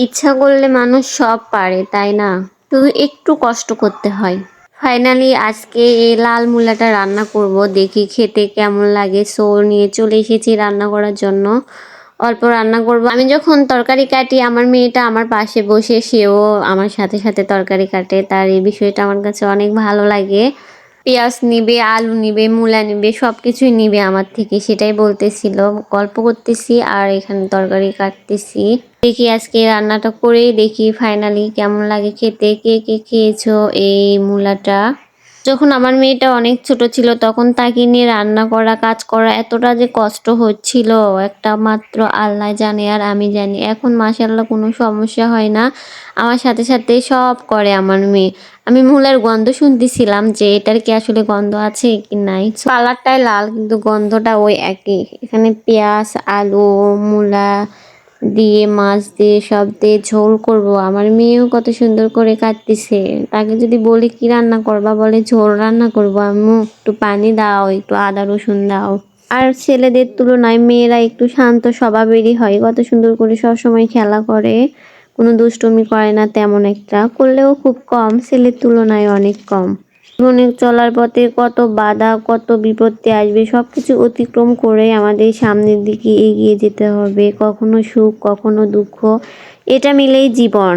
ইচ্ছা করলে মানুষ সব পারে, তাই না? শুধু একটু কষ্ট করতে হয়। ফাইনালি আজকে এই লাল মূলাটা রান্না করব। দেখি খেতে কেমন লাগে। সো নিয়ে চলে এসেছি রান্না করার জন্য। অল্প রান্না করব। আমি যখন তরকারি কাটি, আমার মেয়েটা আমার পাশে বসে, সেও আমার সাথে সাথে তরকারি কাটে। তার এই বিষয়টা আমার কাছে অনেক ভালো লাগে। পেঁয়াজ নিবে, আলু নিবে, মূলা নিবে সব কিছুই নিবে আমার থেকে, সেটাই বলতেছিল। গল্প করতেছি আর এখানে তরকারি কাটতেছি। দেখি আজকে রান্নাটা করে দেখি ফাইনালি কেমন লাগে খেতে, কে কে খেয়েছো এই মূলাটা। যখন আমার মেয়েটা অনেক ছোট ছিল তখন তাকে নিয়ে রান্না করা, কাজ করা এতটা যে কষ্ট হচ্ছিল, একটা মাত্র আল্লাহ জানে আর আমি জানি। এখন মাসাল্লাহ কোনো সমস্যা হয় না। আমার সাথে সাথে সব করে আমার মেয়ে। আমি মূলার গন্ধ শুনতেছিলাম যে এটার কি আসলে গন্ধ আছে কি নাই। কালারটাই লাল কিন্তু গন্ধটা ওই একই। এখানে পেঁয়াজ, আলু, মূলা দিয়ে মাছ দিয়ে সব দিয়ে ঝোল করব। আমার মেয়েও কত সুন্দর করে কাটতেছে। তাকে যদি বলি, কি রান্না করবা? বলে, ঝোল রান্না করব। আম্মু, একটু পানি দাও, একটু আদা, রসুন দাও। আর ছেলেদের তুলনায় মেয়েরা একটু শান্ত স্বভাবেরই হয়। কত সুন্দর করে সব সময় খেলা করে। কোনো দুষ্টুমি করে না তেমন একটা। করলেও খুব কম। ছেলের তুলনায় অনেক কম। জীবনে চলার পথে কত বাধা, কত বিপত্তি আসবে সব কিছু অতিক্রম করে আমাদের সামনের দিকে এগিয়ে যেতে হবে। কখনো সুখ, কখনো দুঃখ, এটা মিলেই জীবন।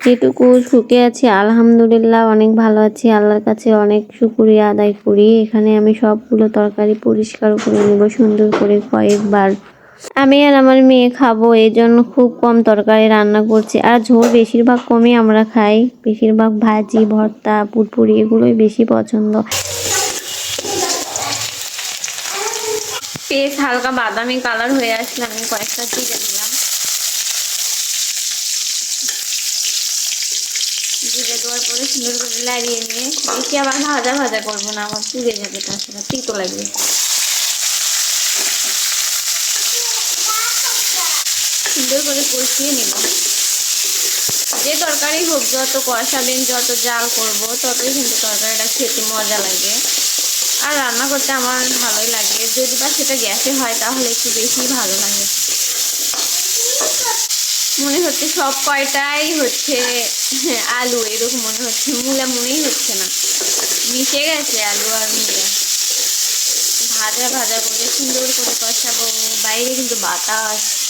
যেটুকু সুখে আছি, আলহামদুলিল্লাহ, অনেক ভালো আছি, আল্লাহর কাছে অনেক শুকুরিয়া আদায় করি। এখানে আমি সবগুলো তরকারি পরিষ্কার করে নেব, সুন্দর করে কয়েকবার আমি আর আমার মেয়ে খাব, এই জন্য খুব কম তরকারি রান্না করছি। আর ঝোল বেশিরভাগ কমই আমরা খাই। বেশিরভাগ ভাজি, ভর্তা, পুরপুরি এগুলোই বেশি পছন্দ। পেঁয়াজ হালকা বাদামি কালার হয়ে আসলে আমি কয়েকটা জিরে দিলাম। জিরে দেওয়ার পরে সুন্দর করে লাড়িয়ে নিয়ে, বেশি আবার ভাজা ভাজা করব না, আমার পুড়ে যাবে তাছাড়া তিতো লাগবে। সুন্দর করে কষিয়ে নিব। যে তরকারি হোক, যত কষাবেন, যত জাল করব, ততই কিন্তু তরকারিটা খেতে মজা লাগে। আর রান্না করতে আমার ভালোই লাগে। যদি বা সেটা গ্যাসে হয়, তাহলে একটু বেশি ভালো লাগে। মনে হচ্ছে সব কয়টাই হচ্ছে আলু, এরকম মনে হচ্ছে। মূলা মনেই হচ্ছে না। মিশে গেছে আলু আর মূলা। ভাজা ভাজা করে সুন্দর করে কষাবো। বাইরে কিন্তু বাতাস।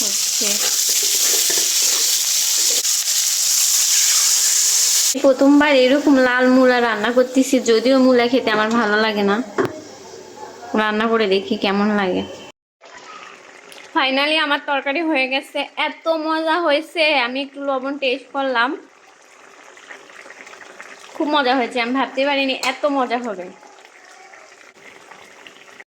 হচ্ছে। প্রথমবার এরকম লাল মূলা রান্না করতেছি, যদিও মূলা খেতে আমার ভালো লাগে না। রান্না করে দেখি কেমন লাগে। ফাইনালি আমার তরকারি হয়ে গেছে, এত মজা হয়েছে। আমি একটু লবণ টেস্ট করলাম। খুব মজা হয়েছে, আমি ভাবতে পারিনি এত মজা হবে।